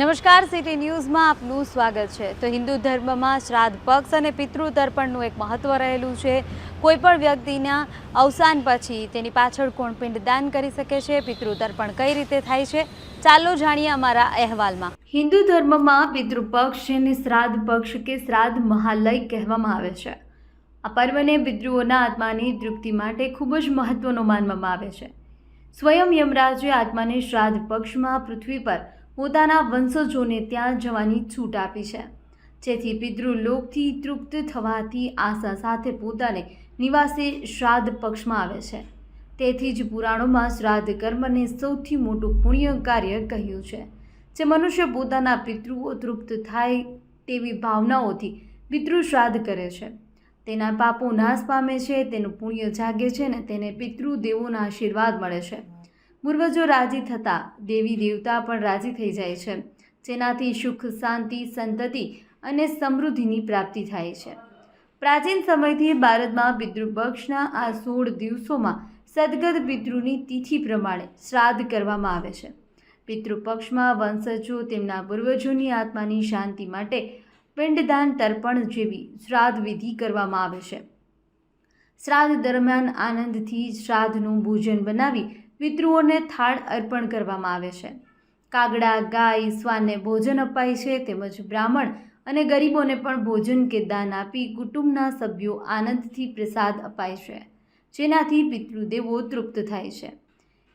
નમસ્કાર, સિટી ન્યૂઝમાં આપનું સ્વાગત છે. તો હિન્દુ ધર્મમાં શ્રાદ્ધ પક્ષ અને પિતૃ તર્પણનું એક મહત્વ રહેલું છે. કોઈ પણ વ્યક્તિના અવસાન પછી તેની પાછળ કોણ પિંડદાન કરી શકે છે પિતૃ તર્પણ કઈ રીતે થાય છે, ચાલો જાણીએ અમારા અહેવાલમાં. હિન્દુ ધર્મમાં પિતૃ જેને શ્રાદ્ધ પક્ષ કે શ્રાદ્ધ મહાલય કહેવામાં આવે છે. આ પર્વને પિતૃઓના આત્માની તૃપ્તિ માટે ખૂબ જ મહત્વનો માનવામાં આવે છે. સ્વયં યમરાજે આત્માને શ્રાદ્ધ પક્ષમાં પૃથ્વી પર પોતાના વંશજોને ત્યાં જવાની છૂટ આપી છે. જેથી પિતૃલોકથી તૃપ્ત થવાથી આશા સાથે પોતાને નિવાસે શ્રાદ્ધ પક્ષમાં આવે છે. તેથી જ પુરાણોમાં શ્રાદ્ધ કર્મને સૌથી મોટું પુણ્ય કાર્ય કહ્યું છે. જે મનુષ્ય પોતાના પિતૃઓ તૃપ્ત થાય તેવી ભાવનાઓથી પિતૃ શ્રાદ્ધ કરે છે. તેના પાપો નાશ પામે છે, તેનું પુણ્ય જાગે છે ને તેને પિતૃદેવોના આશીર્વાદ મળે છે. પૂર્વજો રાજી થતાં દેવી દેવતા પણ રાજી થઈ જાય છે. જેનાથી સુખ, શાંતિ, સંતતિ અને સમૃદ્ધિની પ્રાપ્તિ થાય છે. પ્રાચીન સમયથી ભારતમાં પિતૃપક્ષના આ સોળ દિવસોમાં સદગત પિતૃની તિથિ પ્રમાણે શ્રાદ્ધ કરવામાં આવે છે. પિતૃપક્ષમાં વંશજો તેમના પૂર્વજોની આત્માની શાંતિ માટે પિંડદાન તર્પણ જેવી શ્રાદ્ધ વિધિ કરવામાં આવે છે. શ્રાદ્ધ દરમિયાન આનંદથી શ્રાદ્ધનું ભોજન બનાવી પિતૃઓને થાળ અર્પણ કરવામાં આવે છે. કાગડા, ગાય શ્વાનને ભોજન અપાય છે તેમજ બ્રાહ્મણ અને ગરીબોને પણ ભોજન કે દાન આપી કુટુંબના સભ્યો આનંદથી પ્રસાદ અપાય છે, જેનાથી પિતૃદેવો તૃપ્ત થાય છે.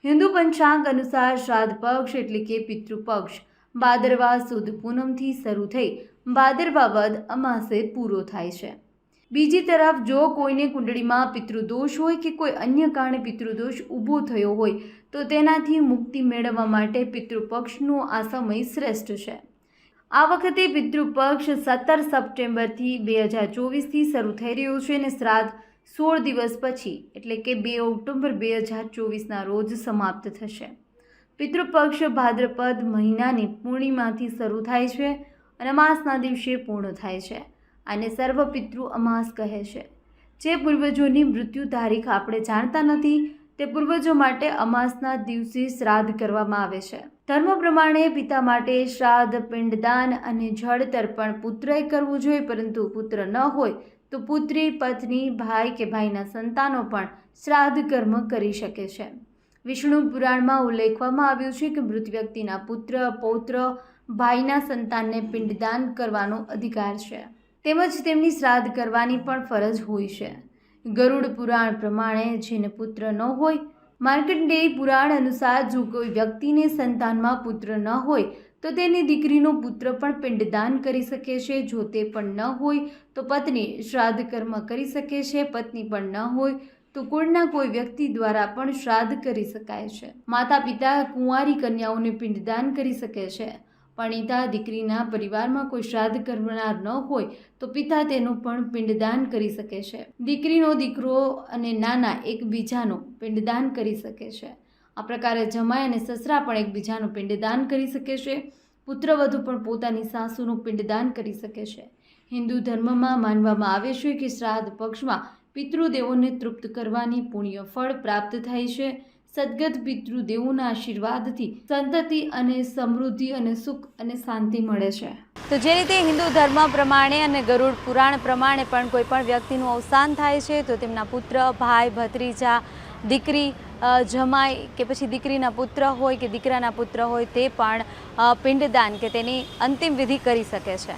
હિન્દુ પંચાંગ અનુસાર શ્રાદ્ધ પક્ષ એટલે કે પિતૃપક્ષ ભાદરવા સુદ પૂનમથી શરૂ થઈ ભાદરવા વદ અમાસે પૂરો થાય છે. બીજી તરફ, જો કોઈને કુંડળીમાં પિતૃદોષ હોય કે કોઈ અન્ય કારણે પિતૃદોષ ઊભો થયો હોય, તો તેનાથી મુક્તિ મેળવવા માટે પિતૃપક્ષનો આ સમય શ્રેષ્ઠ છે. આ વખતે પિતૃપક્ષ સત્તર સપ્ટેમ્બરથી બે હજાર ચોવીસથી શરૂ થઈ રહ્યો છે અને શ્રાદ્ધ સોળ દિવસ પછી, એટલે કે બે ઓક્ટોબર બે હજાર ચોવીસના રોજ સમાપ્ત થશે. પિતૃપક્ષ ભાદ્રપદ મહિનાની પૂર્ણિમાથી શરૂ થાય છે અને માસના દિવસે પૂર્ણ થાય છે. આને સર્વ પિતૃ અમાસ કહે છે. જે પૂર્વજોની મૃત્યુ તારીખ આપણે જાણતા નથી, તે પૂર્વજો માટે અમાસના દિવસે શ્રાદ્ધ કરવામાં આવે છે. ધર્મ પ્રમાણે પિતા માટે શ્રાદ્ધ, પિંડદાન અને જળ તર્પણ પુત્રએ કરવું જોઈએ, પરંતુ પુત્ર ન હોય તો પુત્રી, પત્ની, ભાઈ કે ભાઈના સંતાનો પણ શ્રાદ્ધ કર્મ કરી શકે છે. વિષ્ણુ પુરાણમાં ઉલ્લેખવામાં આવ્યું છે કે મૃત વ્યક્તિના પુત્ર, પૌત્ર, ભાઈના સંતાનને પિંડદાન કરવાનો અધિકાર છે. તેમજ તેમની શ્રાદ્ધ કરવાની પણ ફરજ હોય છે. ગરુડ પુરાણ પ્રમાણે જેને પુત્ર ન હોય, માર્કંડેય પુરાણ અનુસાર જો કોઈ વ્યક્તિને સંતાનમાં પુત્ર ન હોય, તો તેની દીકરીનો પુત્ર પણ પિંડદાન કરી શકે છે. જો તે પણ ન હોય, તો પત્ની શ્રાદ્ધ કર્મ કરી શકે છે. પત્ની પણ ન હોય, તો કુળના કોઈ વ્યક્તિ દ્વારા પણ શ્રાદ્ધ કરી શકાય છે. માતા પિતા કુંવારી કન્યાઓને પિંડદાન કરી શકે છે. પરણિતા દીકરીના પરિવારમાં કોઈ શ્રાદ્ધ કરનાર ન હોય તો પિતા તેનું પણ પિંડદાન કરી શકે છે. દીકરીનો દીકરો અને નાના એકબીજાનું પિંડદાન કરી શકે છે. આ પ્રકારે જમાઈ અને સસરા પણ એકબીજાનું પિંડદાન કરી શકે છે. પુત્રવધુ પણ પોતાની સાસુનું પિંડદાન કરી શકે છે. હિન્દુ ધર્મમાં માનવામાં આવે છે કે શ્રાદ્ધ પક્ષમાં પિતૃદેવોને તૃપ્ત કરવાની પુણ્ય ફળ પ્રાપ્ત થાય છે. સદગત પિતૃદેવોના આશીર્વાદથી સંતતિ અને સમૃદ્ધિ અને સુખ અને શાંતિ મળે છે. તો જે રીતે હિન્દુ ધર્મ પ્રમાણે અને ગરુડ પુરાણ પ્રમાણે પણ કોઈ પણ વ્યક્તિનું અવસાન થાય છે, તો તેમના પુત્ર, ભાઈ, ભત્રીજા, દીકરી જમાઈ કે પછી દીકરીના પુત્ર હોય કે દીકરાના પુત્ર હોય તે પણ પિંડદાન કે તેની અંતિમ વિધિ કરી શકે છે.